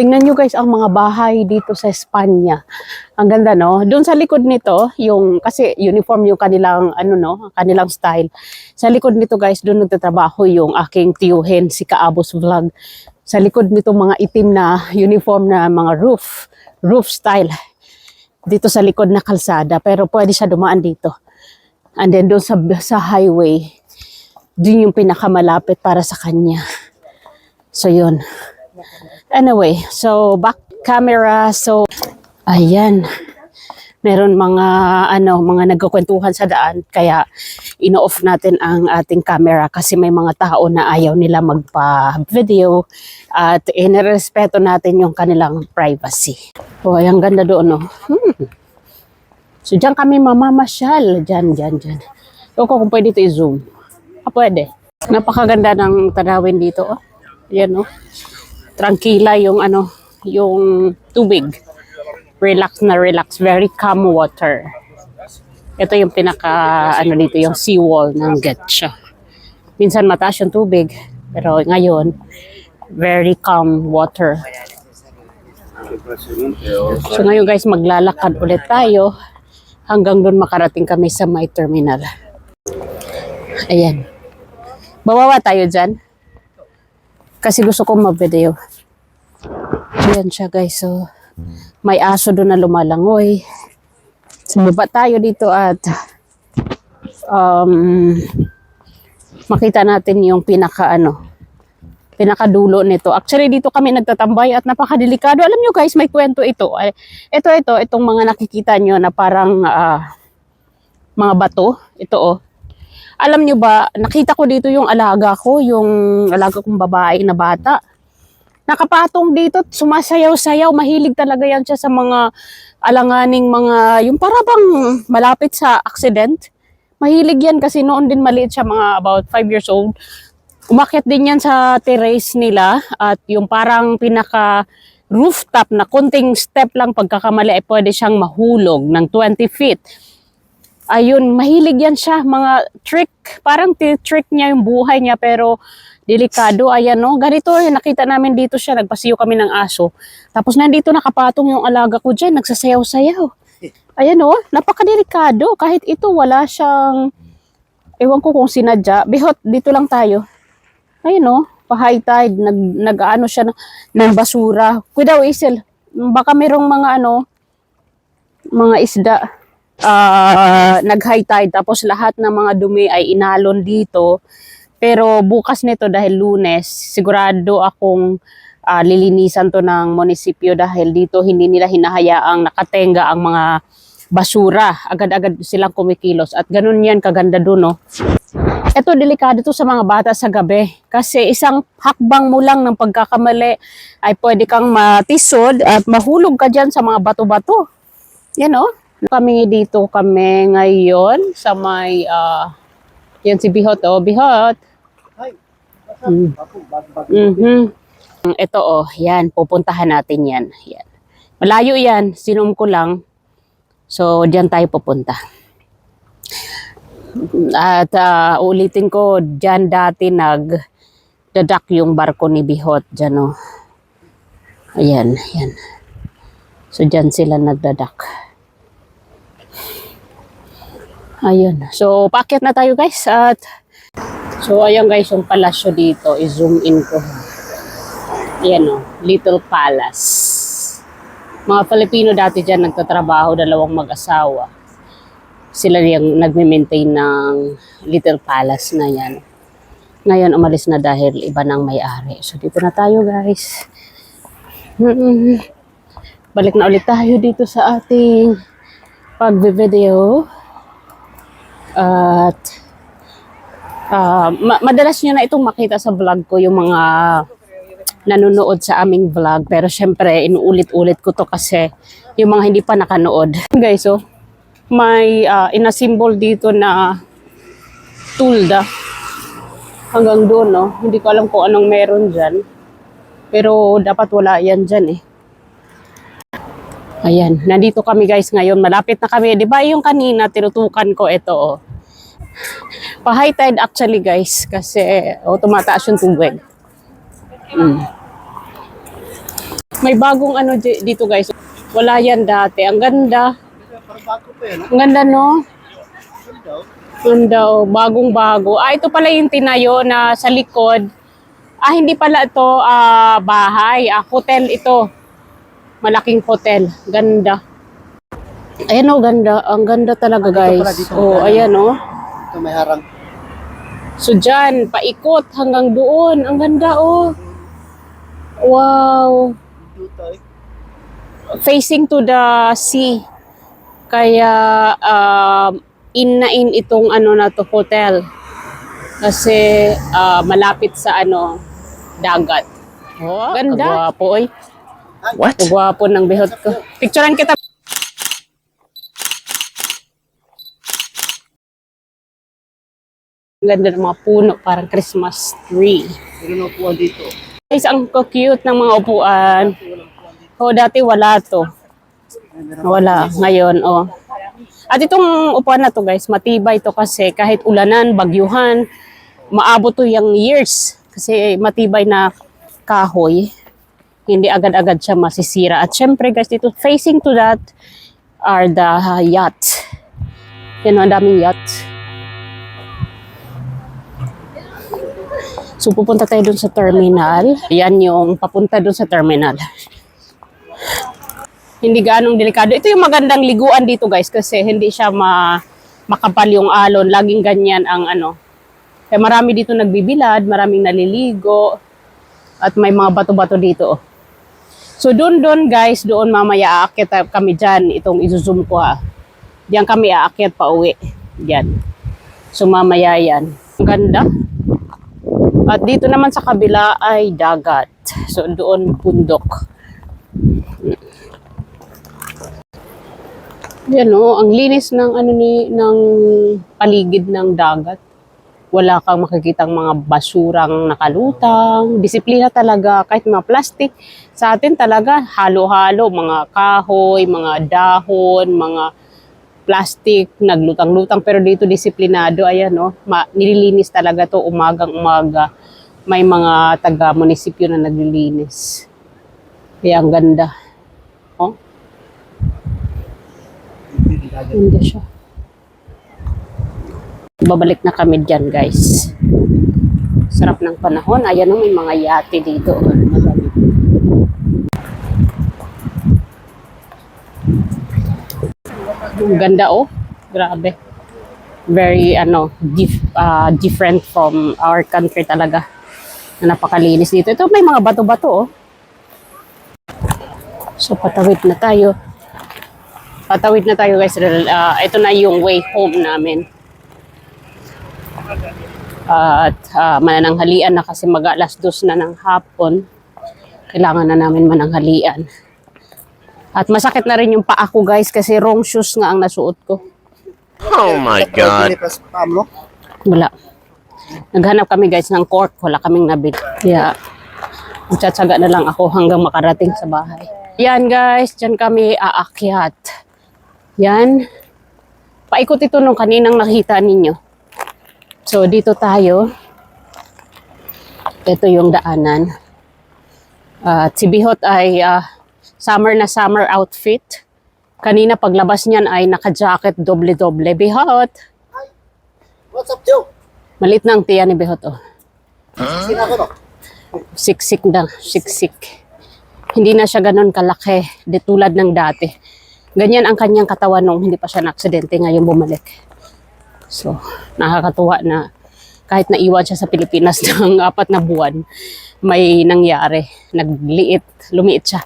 tingnan nyo guys ang mga bahay dito sa Espanya. Ang ganda no. Doon sa likod nito, yung kasi uniform yung kanilang ano no, kanilang style. Sa likod nito guys, doon nagtatrabaho yung aking tiyuhin si Kaabos Vlog. Sa likod nito mga itim na uniform na mga roof, roof style. Dito sa likod na kalsada, pero pwede siya dumaan dito. And then doon sa sa highway, doon yung pinakamalapit para sa kanya. So yun. Anyway, so back camera. So ayan. Meron mga ano, mga nagkukwentuhan sa daan kaya ino-off natin ang ating camera kasi may mga tao na ayaw nila magpa-video at inirespeto natin yung kanilang privacy. Oh, ay, ang ganda doon, no? Hmm. So, diyan kami mamamasyal. Diyan, diyan, diyan. So, kung pwede ito i-zoom. Ah, pwede. Napakaganda ng tanawin dito, oh. Yan, oh. Tranquila yung ano, yung tubig. Relax na relax. Very calm water. Ito yung pinaka, ano dito, yung seawall ng Getcha. Minsan mataas yung tubig. Pero ngayon, very calm water. So ngayon guys, maglalakad ulit tayo hanggang doon makarating kami sa my terminal. Ayan. Bawawa tayo dyan. Kasi gusto kong mag-video. Ayan siya guys. So, may aso doon na lumalangoy. Sumaba tayo dito at um, makita natin yung pinaka ano, pinakadulo nito. Actually, dito kami nagtatambay at napakadelikado. Alam nyo guys, may kwento ito. Ito, ito, itong mga nakikita nyo na parang ah, mga bato. Ito oh. Alam nyo ba, nakita ko dito yung alaga ko, yung alaga kong babae na bata. Nakapatong dito, sumasayaw-sayaw. Mahilig talaga yan siya sa mga alanganing mga, yung parabang malapit sa accident. Mahilig yan kasi noon din maliit siya, mga about 5 years old. Umakyat din yan sa terrace nila at yung parang pinaka rooftop na konting step lang pagkakamali ay pwede siyang mahulog ng 20 feet. Ayun, mahilig yan siya, mga trick, parang trick niya yung buhay niya pero delikado. Ayan no, ganito yung nakita namin dito siya, nagpasiyo kami ng aso. Tapos nandito nakapatong yung alaga ko dyan, nagsasayaw-sayaw. Ayan no, napakadelikado. Kahit ito wala siyang, ewan ko kung sinadya. Bihot, dito lang tayo. Ayun no, pa-high tide, nag, nag-ano siya ng, ng basura. Kuya daw, Isel, baka merong mga ano, mga isda ah, nag-high tide tapos lahat ng mga dumi ay inalon dito. Pero bukas nito dahil lunes, sigurado akong ah, lilinisan to ng munisipyo dahil dito hindi nila hinahayaang nakatenga ang mga basura. Agad-agad silang kumikilos at ganun yan kaganda doon no. Ito delikado to sa mga bata sa gabi kasi isang hakbang mo lang ng pagkakamali ay pwede kang matisod at mahulog ka dyan sa mga bato-bato. Yan oh. Kami dito kami ngayon sa may ah yan si Bihot oh, Bihot. Mm. Mhm. Ito oh, yan pupuntahan natin yan. Yan. Malayo yan, sinum ko lang. So diyan tayo pupunta. At ah, ulitin ko, diyan dati nag dadak yung barko ni Bihot diyan oh. Ayan, ayan. So diyan sila nagdadak. Ayun. So, paakyat na tayo guys. At, so, ayan guys, yung palasyo dito. I-zoom in ko. Ayan o. Little Palace. Mga Pilipino dati dyan nagtatrabaho, dalawang mag-asawa. Sila yung nagme-maintain ng Little Palace na yan. Ngayon, umalis na dahil iba nang may-ari. So, dito na tayo guys. Mm-mm. Balik na ulit tayo dito sa ating pag-video. At ah, ma- madalas nyo na itong makita sa vlog ko yung mga nanonood sa aming vlog. Pero syempre, inuulit-ulit ko to kasi yung mga hindi pa nakanood. Guys, so, may uh, inasymbol dito na tulda. Hanggang doon, no? Hindi ko alam kung anong meron dyan. Pero dapat wala yan dyan eh. Ayan, nandito kami guys ngayon. Malapit na kami. Di ba yung kanina tinutukan ko ito oh. Pa high tide actually guys kasi oh, tumataas yung tubig. Mm. May bagong ano di- dito guys. Wala yan dati. Ang ganda. Ang ganda no? Ganda oh. Bagong bago. Ah, ito pala yung tinayo na sa likod. Ah, hindi pala ito ah, bahay. Ah, hotel ito. Malaking hotel. Ganda. Ayan oh, ganda. Ang ganda talaga Ah, guys. pala, dito Oh, pala. ayan oh. Ito may harang. So dyan, paikot hanggang doon. Ang ganda oh. Wow. Facing to the sea. Kaya um, in na in itong ano na to hotel. Kasi ah, malapit sa ano dagat. Oh, ganda. Kagwapo oy. What? Kagwapo ng bihot ko. Picturean kita. Ang Ganda ng mga puno, parang Christmas tree. Meron upuan dito. Guys, ang cute ng mga upuan. Oh, dati wala to. Wala. Ngayon, oh. At itong upuan na to guys, matibay to kasi kahit ulanan, bagyuhan, maabot to yung years. Kasi matibay na kahoy. Hindi agad-agad siya masisira. At syempre guys, dito facing to that are the uh, yacht. Yan, ang daming yacht. So pupunta tayo dun sa terminal. Yan yung papunta dun sa terminal. Hindi ganong delikado. Ito yung magandang liguan dito guys kasi hindi siya ma makapal yung alon. Laging ganyan ang ano. Kaya marami dito nagbibilad, maraming naliligo at may mga bato-bato dito. oh. So doon doon guys, doon mamaya aakyat kami dyan. Itong izozoom ko ha. Diyan kami aakyat pa uwi. Diyan. So mamaya yan. Ang ganda. At dito naman sa kabila ay dagat. So doon bundok. Yan oh, ang linis ng ano ni ng paligid ng dagat. Wala kang makikitang mga basurang nakalutang. Disiplina talaga kahit mga plastic. Sa atin talaga halo-halo mga kahoy, mga dahon, mga plastic, naglutang-lutang pero dito disiplinado ayan no, ma- nililinis talaga to umagang umaga. May mga taga munisipyo na naglilinis. Kaya ang ganda. Oh, ganda siya. Babalik na kami dyan guys. Sarap ng panahon. Ayan no, may mga yate dito. Ang ganda oh. Grabe. Very ano, dif- ah, different from our country talaga. Na napakalinis dito. Ito may mga bato-bato oh. So patawid na tayo. Patawid na tayo guys. Ah, ito na yung way home namin. At ah, manananghalian na kasi mag alas dos na ng hapon. Kailangan na namin mananghalian. At masakit na rin yung paa ko guys kasi wrong shoes nga ang nasuot ko. Oh my god. Wala. Naghanap kami guys ng cork. Wala kaming nabili. Kaya matsatsaga na lang ako hanggang makarating sa bahay. Yan guys, dyan kami aakyat. Yan. Paikot ito nung kaninang nakita ninyo. So dito tayo. Ito yung daanan. At si Bihot ay ah, summer na summer outfit. Kanina paglabas niyan ay naka-jacket doble-doble. Bihot! What's up, Joe? Malit na ang tiyan ni Behot, oh. No? Siksik na, siksik. Hindi na siya ganun kalaki, di tulad ng dati. Ganyan ang kanyang katawan nung hindi pa siya na-aksidente ngayon bumalik. So, nakakatuwa na kahit naiwan siya sa Pilipinas ng apat na buwan, may nangyari. Nagliit, lumiit siya.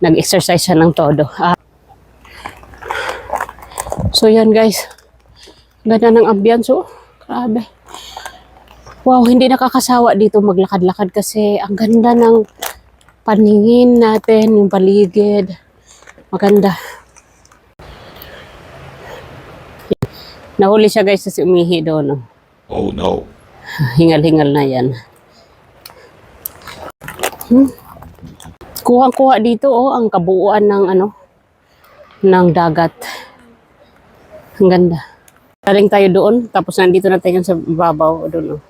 Nag-exercise siya ng todo. Ah. So, yan guys. Ganda ng ambience, oh. Grabe. Wow, hindi nakakasawa dito maglakad-lakad kasi ang ganda ng paningin natin, yung paligid. Maganda. Nahuli siya guys kasi umihi doon. Oh. Oh no. Hingal-hingal na yan. Hmm. Kuha-kuha dito oh, ang kabuuan ng ano, ng dagat. Ang ganda. Galing tayo doon, tapos nandito na tayo sa babaw doon oh.